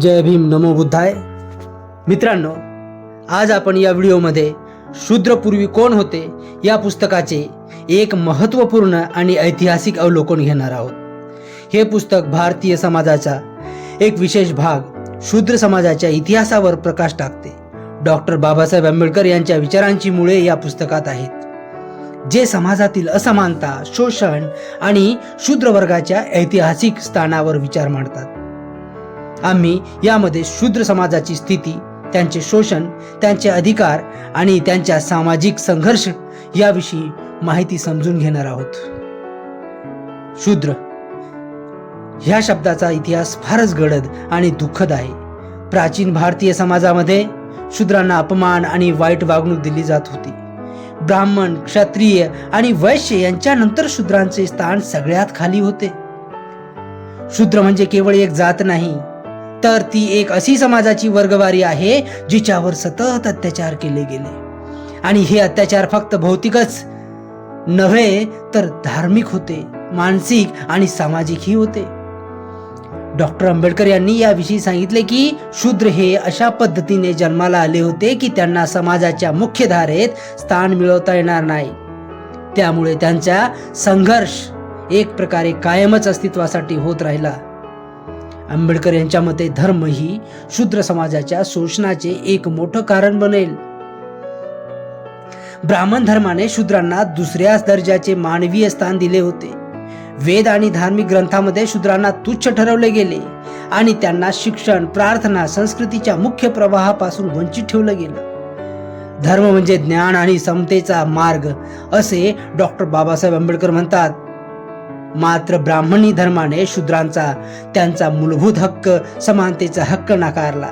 जय भीम नमो बुद्धाय. मित्रांनो आज आपण या व्हिडिओमध्ये शूद्रपूर्वी कोण होते या पुस्तकाचे एक महत्त्वपूर्ण आणि ऐतिहासिक अवलोकन घेणार आहोत. हे पुस्तक भारतीय समाजाचा एक विशेष भाग शूद्र समाजाच्या इतिहासावर प्रकाश टाकते. डॉक्टर बाबासाहेब आंबेडकर यांच्या विचारांची मुळे या पुस्तकात आहेत. जे समाजातील असमानता शोषण आणि शूद्र वर्गाच्या ऐतिहासिक स्थानावर विचार मांडतात. आम्ही यामध्ये शूद्र समाजाची स्थिती त्यांचे शोषण त्यांचे अधिकार आणि त्यांच्या सामाजिक संघर्ष याविषयी माहिती समजून घेणार आहोत. शूद्र. ह्या शब्दाचा इतिहास फारच गडद आणि दुःखद आहे. प्राचीन भारतीय समाजामध्ये शूद्रांना अपमान आणि वाईट वागणूक दिली जात होती. ब्राह्मण क्षत्रिय आणि वैश्य यांच्यानंतर शूद्रांचे स्थान सगळ्यात खाली होते. शूद्र म्हणजे केवळ एक जात नाही तर ती एक अशी समाजाची वर्गवारी आहे जिच्यावर सतत अत्याचार केले गेले. आणि हे अत्याचार फक्त भौतिकच नव्हे तर धार्मिक होते मानसिक आणि सामाजिकही होते. डॉक्टर आंबेडकर यांनी याविषयी सांगितले की शूद्र हे अशा पद्धतीने जन्माला आले होते की त्यांना समाजाच्या मुख्य धारेत स्थान मिळवता येणार नाही. त्यामुळे त्यांचा संघर्ष एक प्रकारे कायमच अस्तित्वासाठी होत राहिला. आंबेडकर यांच्या मते धर्म ही शूद्र समाजाच्या शोषणाचे एक मोठं कारण बनेल. ब्राह्मण धर्माने शूद्रांना दुसऱ्याच दर्जाचे मानवीय स्थान दिले होते. वेद आणि धार्मिक ग्रंथामध्ये शूद्रांना तुच्छ ठरवले गेले आणि त्यांना शिक्षण प्रार्थना संस्कृतीच्या मुख्य प्रवाहापासून वंचित ठेवलं गेलं. धर्म म्हणजे ज्ञान आणि समतेचा मार्ग असे डॉक्टर बाबासाहेब आंबेडकर म्हणतात. मात्र ब्राह्मणी धर्माने शूद्रांचा त्यांचा मूलभूत हक्क समानतेचा हक्क नाकारला.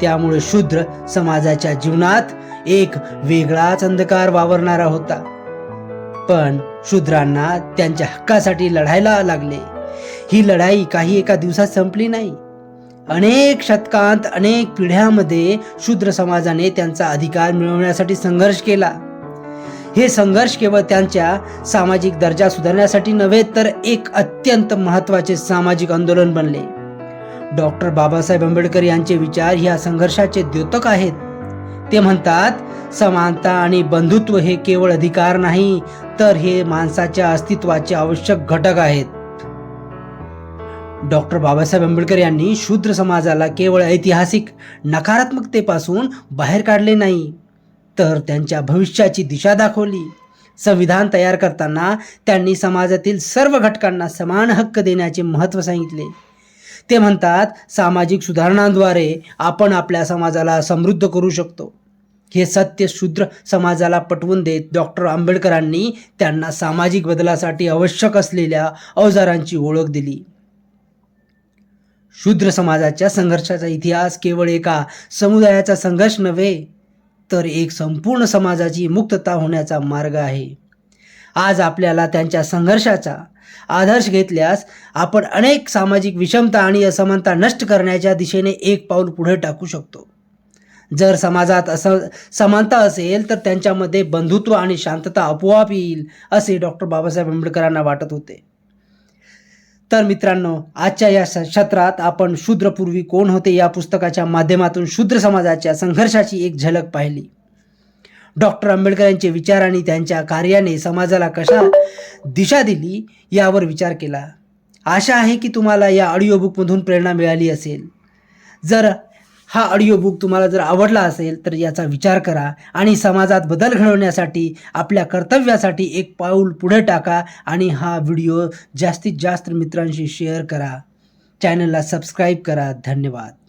त्यामुळे शूद्र समाजाच्या जीवनात एक वेगळाच अंधकार वावरणारा होता. पण शूद्रांना त्यांच्या हक्कासाठी लढायला लागले. ही लढाई काही एका दिवसात संपली नाही. अनेक शतकांत अनेक पिढ्यामध्ये शूद्र समाजाने त्यांचा अधिकार मिळवण्यासाठी संघर्ष केला. हे संघर्ष केवळ त्यांच्या सामाजिक दर्जा सुधारण्यासाठी नव्हे तर एक अत्यंत महत्त्वाचे सामाजिक आंदोलन बनले. डॉक्टर बाबासाहेब आंबेडकर यांचे विचार ह्या संघर्षाचे द्योतक आहेत. ते म्हणतात समानता आणि बंधुत्व हे केवळ अधिकार नाही तर हे माणसाच्या अस्तित्वाचे आवश्यक घटक आहेत. डॉक्टर बाबासाहेब आंबेडकर यांनी शूद्र समाजाला केवळ ऐतिहासिक नकारात्मकतेपासून बाहेर काढले नाही. तर त्यांच्या भविष्याची दिशा दाखवली. संविधान तयार करताना त्यांनी समाजातील सर्व घटकांना समान हक्क देण्याचे महत्त्व सांगितले. ते म्हणतात सामाजिक सुधारणांद्वारे आपण आपल्या समाजाला समृद्ध करू शकतो. हे सत्य शूद्र समाजाला पटवून देत डॉक्टर आंबेडकरांनी त्यांना सामाजिक बदलासाठी आवश्यक असलेल्या अवजारांची ओळख दिली. शूद्र समाजाच्या संघर्षाचा इतिहास केवळ एका समुदायाचा संघर्ष नव्हे तर एक संपूर्ण समाजाची मुक्तता होण्याचा मार्ग आहे. आज आपल्याला त्यांच्या संघर्षाचा आदर्श घेतल्यास आपण अनेक सामाजिक विषमता आणि असमानता नष्ट करण्याच्या दिशेने एक पाऊल पुढे टाकू शकतो. जर समाजात असं समानता असेल तर त्यांच्यामध्ये बंधुत्व आणि शांतता आपोआप येईल असे डॉक्टर बाबासाहेब आंबेडकरांना वाटत होते. तर मित्रांनो आजच्या या सत्रात आपण शूद्रपूर्वी कोण होते या पुस्तकाच्या माध्यमातून शूद्र समाजाच्या संघर्षाची एक झलक पाहिली. डॉक्टर आंबेडकर यांचे विचार आणि त्यांच्या कार्याने समाजाला कशा दिशा दिली यावर विचार केला. आशा आहे की तुम्हाला या ऑडिओ बुकमधून प्रेरणा मिळाली असेल. जर हा ऑडिओ बुक तुम्हाला जर आवडला असेल तर याचा विचार करा आणि समाजात बदल घडवण्यासाठी आपल्या कर्तव्यासाठी एक पाऊल पुढे टाका आणि हा व्हिडिओ जास्तीत जास्त मित्रांशी शेअर करा. चॅनलला सबस्क्राईब करा. धन्यवाद.